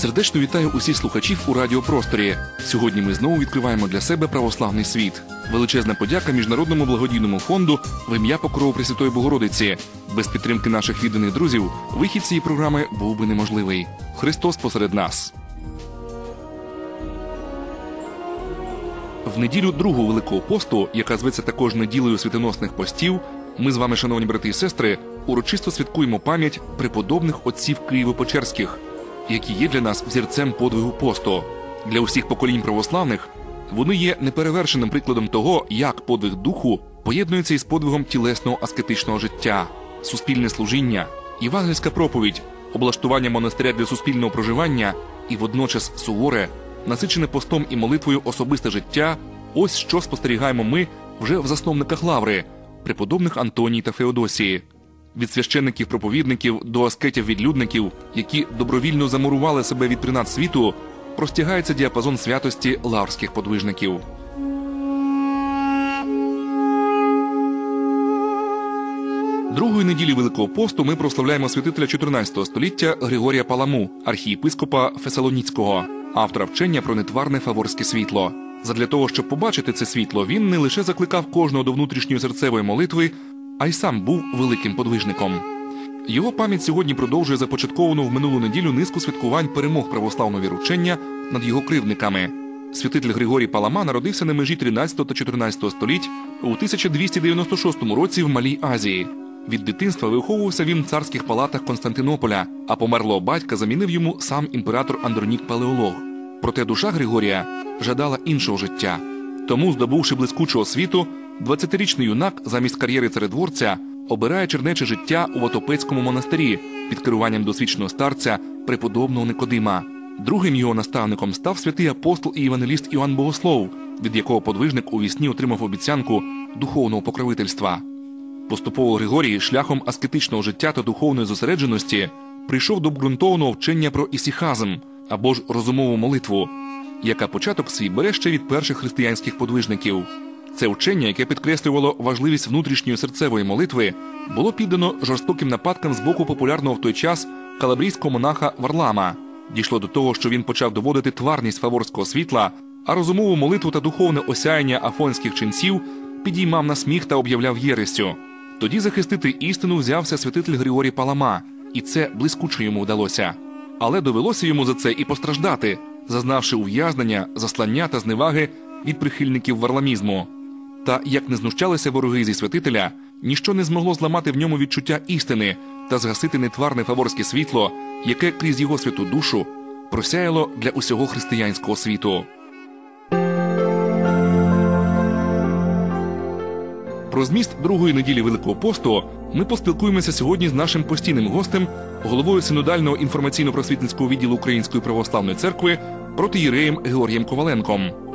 Сердечно вітаю усіх слухачів у радіопросторі. Сьогодні ми знову відкриваємо для себе православний світ. Величезна подяка міжнародному благодійному фонду в ім'я Покрову Пресвятої Богородиці. Без підтримки наших відданих друзів вихід цієї програми був би неможливий. Христос посеред нас. В неділю другого великого посту, яка зветься також неділею світоносних постів, ми з вами, шановні брати і сестри, урочисто святкуємо пам'ять преподобних отців Києво-Печерських, які є для нас взірцем подвигу посту. Для усіх поколінь православних вони є неперевершеним прикладом того, як подвиг духу поєднується із подвигом тілесного аскетичного життя, суспільне служіння, євангельська проповідь, облаштування монастиря для суспільного проживання і водночас суворе, насичене постом і молитвою особисте життя. Ось що спостерігаємо ми вже в засновниках лаври, преподобних Антоній та Феодосії. Від священників проповідників до аскетів-відлюдників, які добровільно замурували себе від принад світу, простягається діапазон святості лаврських подвижників. Другої неділі Великого посту ми прославляємо святителя 14 століття Григорія Паламу, архієпископа Фесалоніцького, автора вчення про нетварне фаворське світло. Задля того, щоб побачити це світло, він не лише закликав кожного до внутрішньої серцевої молитви, а й сам був великим подвижником. Його пам'ять сьогодні продовжує започатковану в минулу неділю низку святкувань перемог православного віручення над його кривдниками. Святитель Григорій Палама народився на межі 13 та 14 століть у 1296 році в Малій Азії. Від дитинства виховувався він в царських палатах Константинополя, а померлого батька замінив йому сам імператор Андронік Палеолог. Проте душа Григорія жадала іншого життя. Тому, здобувши блискучого світу, 20-річний юнак замість кар'єри царедворця обирає чернече життя у Ватопецькому монастирі під керуванням досвідченого старця преподобного Никодима. Другим його наставником став святий апостол і євангеліст Іоанн Богослов, від якого подвижник у вісні отримав обіцянку духовного покровительства. Поступово Григорій шляхом аскетичного життя та духовної зосередженості прийшов до ґрунтовного вчення про ісіхазм або ж розумову молитву, яка початок свій бере ще від перших християнських подвижників. Це вчення, яке підкреслювало важливість внутрішньої серцевої молитви, було піддано жорстоким нападкам з боку популярного в той час калабрійського монаха Варлама. Дійшло до того, що він почав доводити тварність фаворського світла, а розумову молитву та духовне осяяння афонських ченців підіймав на сміх та об'являв єрестю. Тоді захистити істину взявся святитель Григорій Палама, і це блискуче йому вдалося. Але довелося йому за це і постраждати, зазнавши ув'язнення, заслання та зневаги від прихильників варламізму. Та як не знущалися вороги зі святителя, ніщо не змогло зламати в ньому відчуття істини та згасити нетварне фаворське світло, яке крізь його святу душу просяяло для усього християнського світу. Про зміст другої неділі Великого посту ми поспілкуємося сьогодні з нашим постійним гостем, головою синодального інформаційно-просвітницького відділу Української православної церкви протиєреєм Георгієм Коваленком.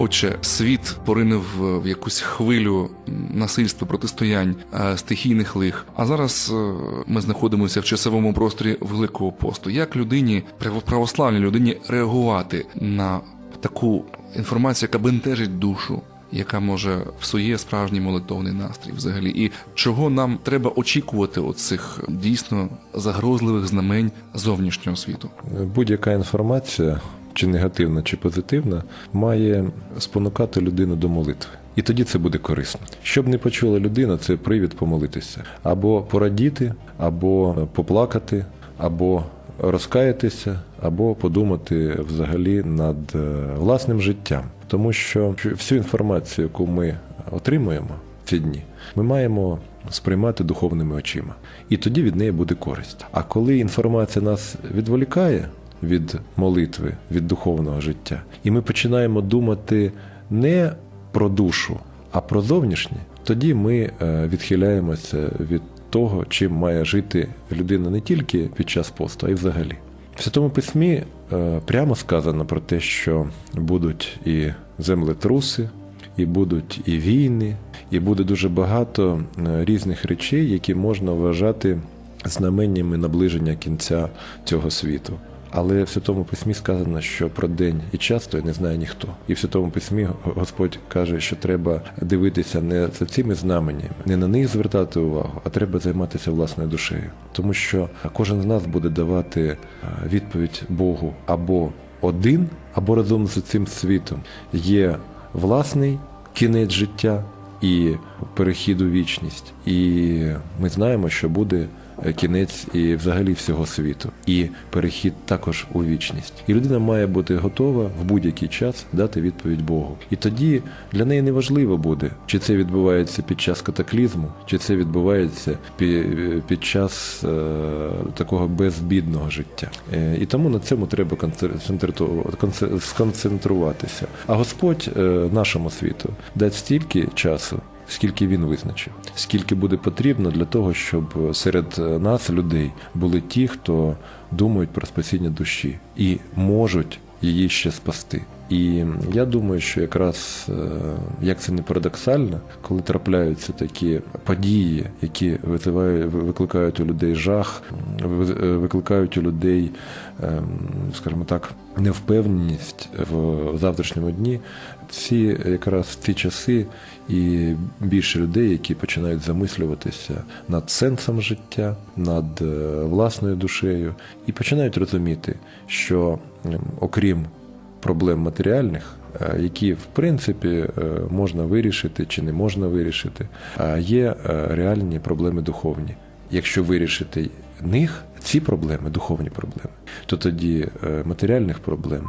Отже, світ поринив в якусь хвилю насильства, протистоянь, е, стихійних лих. А зараз е, ми знаходимося в часовому просторі Великого посту. Як людині, православній людині, реагувати на таку інформацію, яка бентежить душу? Яка може всує справжній молитовний настрій взагалі, і чого нам треба очікувати от цих дійсно загрозливих знамень зовнішнього світу? Будь-яка інформація, чи негативна, чи позитивна, має спонукати людину до молитви. І тоді це буде корисно. Щоб не почула людина, це привід помолитися або порадіти, або поплакати, або розкаятися, або подумати взагалі над власним життям. Тому що всю інформацію, яку ми отримуємо в ці дні, ми маємо сприймати духовними очима. І тоді від неї буде користь. А коли інформація нас відволікає від молитви, від духовного життя, і ми починаємо думати не про душу, а про зовнішнє, тоді ми відхиляємося від того, чим має жити людина не тільки під час посту, а й взагалі. В Святому Письмі прямо сказано про те, що будуть і землетруси, і будуть і війни, і буде дуже багато різних речей, які можна вважати знаменнями наближення кінця цього світу. Але в Святому Письмі сказано, що про день і час той не знає ніхто. І в Святому Письмі Господь каже, що треба дивитися не за цими знаменнями, не на них звертати увагу, а треба займатися власною душею. Тому що кожен з нас буде давати відповідь Богу або один, або разом з цим світом є власний кінець життя і перехід у вічність. І ми знаємо, що буде кінець і взагалі всього світу, і перехід також у вічність. І людина має бути готова в будь-який час дати відповідь Богу. І тоді для неї не важливо буде, чи це відбувається під час катаклізму, чи це відбувається під час е, такого безбідного життя. Е, і тому на цьому треба сконцентруватися. А Господь е, нашому світу дасть стільки часу скільки він визначив, скільки буде потрібно для того, щоб серед нас, людей, були ті, хто думають про спасіння душі і можуть її ще спасти. І я думаю, що якраз е, як це не парадоксально, коли трапляються такі події, які викликають у людей жах, викликають у людей, ем, скажімо так, невпевненість в завтрашньому дні, всі якраз в ці часи і більше людей, які починають замислюватися над сенсом життя, над е, власною душею, і починають розуміти, що ем, окрім проблем матеріальних, е, які в принципі е, можна вирішити чи не можна вирішити, а є реальні проблеми духовні. Якщо вирішити них ці проблеми, духовні проблеми, то тоді матеріальних проблем.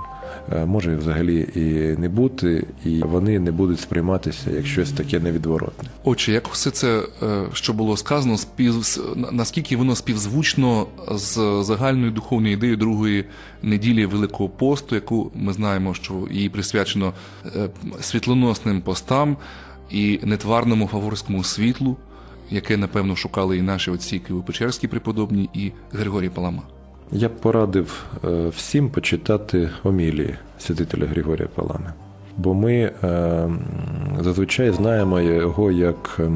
Е, може взагалі і не бути, і вони не будуть сприйматися як щось таке невідворотне. Отже, як все це, е, що було сказано, спів наскільки воно співзвучно з загальною духовною ідеєю другої неділі Великого посту, яку ми знаємо, що її присвячено е, світлоносним постам і нетварному фаворському світлу, яке напевно шукали і наші отці Києво-Печерські преподобні, і Григорій Палама. Я б порадив е, всім почитати Омілії святителя Григорія Палами. Бо ми е, зазвичай знаємо його як е,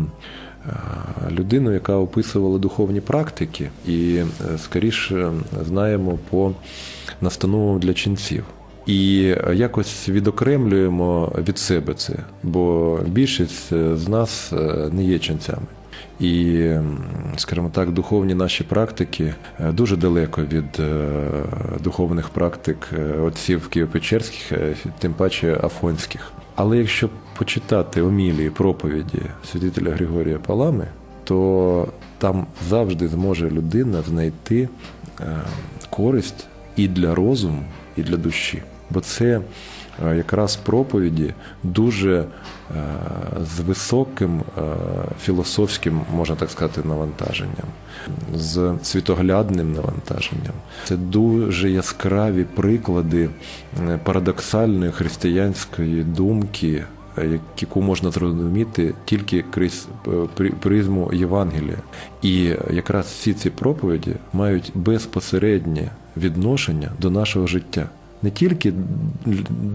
людину, яка описувала духовні практики, і скоріше знаємо по настановам для ченців. І якось відокремлюємо від себе це, бо більшість з нас не є ченцями. І, скажімо так, духовні наші практики е, дуже далеко від е, духовних практик е, отців Києво-Печерських, тим паче Афонських. Але якщо почитати омілії проповіді святителя Григорія Палами, то там завжди зможе людина знайти користь і для розуму, і для душі. Бо це якраз проповіді дуже е, з високим е, філософським, можна так сказати, навантаженням, з світоглядним навантаженням. Це дуже яскраві приклади е, парадоксальної християнської думки. Яку можна зрозуміти тільки крізь призму Євангелія, і якраз всі ці проповіді мають безпосереднє відношення до нашого життя не тільки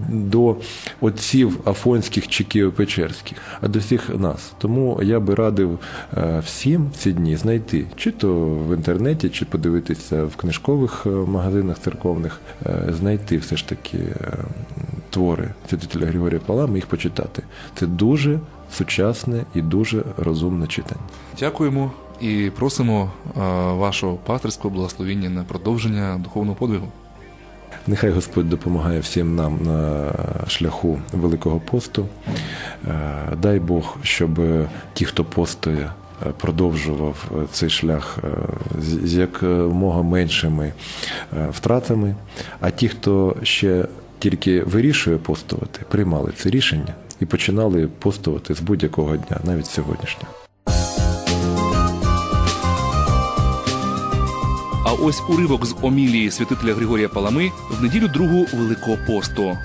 до отців афонських чи києво-печерських, а до всіх нас. Тому я би радив е, всім ці дні знайти, чи то в інтернеті, чи подивитися в книжкових е, магазинах церковних, е, знайти все ж таки твори святителя Григорія Палами, їх почитати. Це дуже сучасне і дуже розумне читання. Дякуємо і просимо вашого пасторського благословення на продовження духовного подвигу. Нехай Господь допомагає всім нам на шляху Великого посту. Е, дай Бог, щоб ті, хто постоє, е, продовжував е, цей шлях з якомога меншими втратами. А ті, хто ще тільки вирішує постувати, приймали це рішення і починали постувати з будь-якого дня, навіть сьогоднішнього. ось уривок з омілії святителя Григорія Палами в неділю другу Великого посту.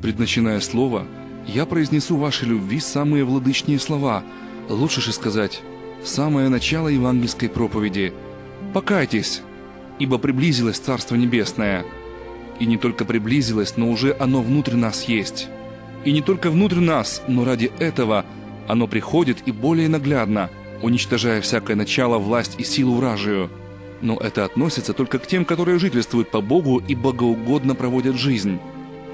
Предначиная слово, я произнесу вашей любви самые владычные слова, лучше же сказать, самое начало евангельской проповеди. Покайтесь, ибо приблизилось Царство Небесное. И не только приблизилось, но уже оно внутри нас есть. И не только внутрь нас, но ради этого Оно приходит и более наглядно, уничтожая всякое начало, власть и силу вражию. Но это относится только к тем, которые жительствуют по Богу и богоугодно проводят жизнь.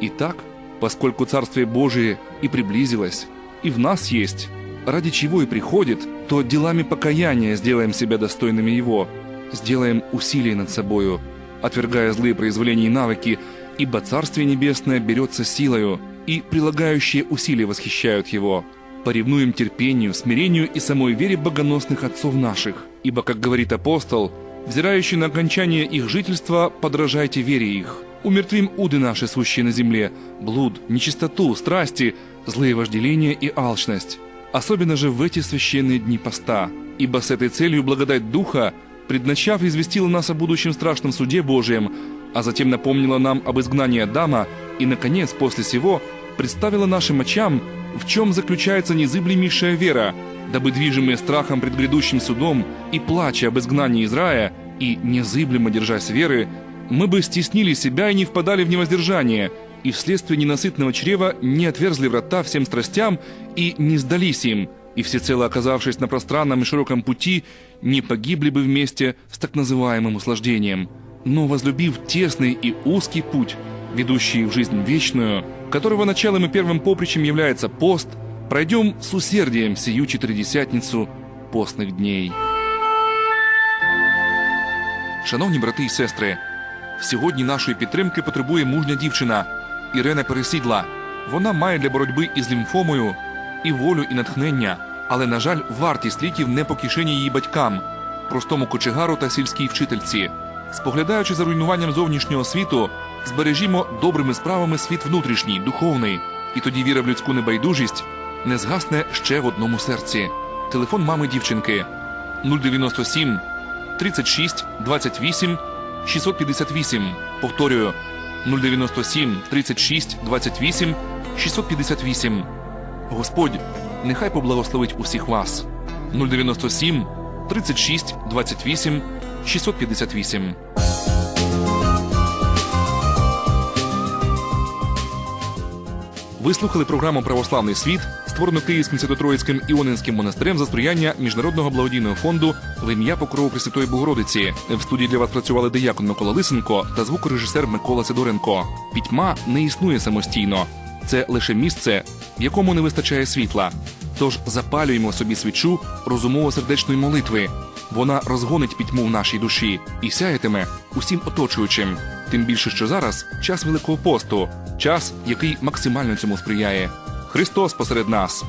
Итак, поскольку Царствие Божие и приблизилось, и в нас есть, ради чего и приходит, то делами покаяния сделаем себя достойными Его, сделаем усилие над собою, отвергая злые произволения и навыки, ибо Царствие Небесное берется силою, и прилагающие усилия восхищают Его. Поревнуем терпению, смирению и самой вере богоносных отцов наших, ибо, как говорит апостол, взирающий на окончание их жительства, подражайте вере их. Умертвим уды наши, сущие на земле, блуд, нечистоту, страсти, злые вожделения и алчность. Особенно же в эти священные дни поста, ибо с этой целью благодать Духа, предначав, известила нас о будущем страшном суде Божием, а затем напомнила нам об изгнании Адама и, наконец, после сего, представила нашим очам, в чем заключается незыблемейшая вера, дабы движимые страхом пред грядущим судом и плача об изгнании из рая, и незыблемо держась веры, мы бы стеснили себя и не впадали в невоздержание, и вследствие ненасытного чрева не отверзли врата всем страстям и не сдались им, и всецело оказавшись на пространном и широком пути, не погибли бы вместе с так называемым услаждением, но возлюбив тесный и узкий путь, ведущий в жизнь вечную, которого началом и первым попричем является пост, пройдем с усердием сию четыредесятницу постных дней. Шановні брати і сестри, сьогодні нашої підтримки потребує мужня дівчина Ірена Пересідла. Вона має для боротьби із лімфомою і волю, і натхнення, але, на жаль, вартість ліків не по кишені її батькам, простому кочегару та сільській вчительці. Споглядаючи за руйнуванням зовнішнього світу, збережімо добрими справами світ внутрішній, духовний, і тоді віра в людську небайдужість не згасне ще в одному серці. Телефон мами дівчинки 097 36 28 658. Повторюю 097 36 28 658. Господь нехай поблагословить усіх вас. 097 36 28 658. Ви слухали програму Православний світ, створену Київським Свято-Троїцьким Іонинським монастирем за сприяння Міжнародного благодійного фонду в ім'я Покрову Пресвятої Богородиці. В студії для вас працювали диякон Микола Лисенко та звукорежисер Микола Сидоренко. Пітьма не існує самостійно. Це лише місце, в якому не вистачає світла. Тож запалюємо собі свічу розумово-сердечної молитви. Вона розгонить пітьму в нашій душі і сяятиме усім оточуючим. Тим більше, що зараз час Великого посту, час, який максимально цьому сприяє. Христос посеред нас.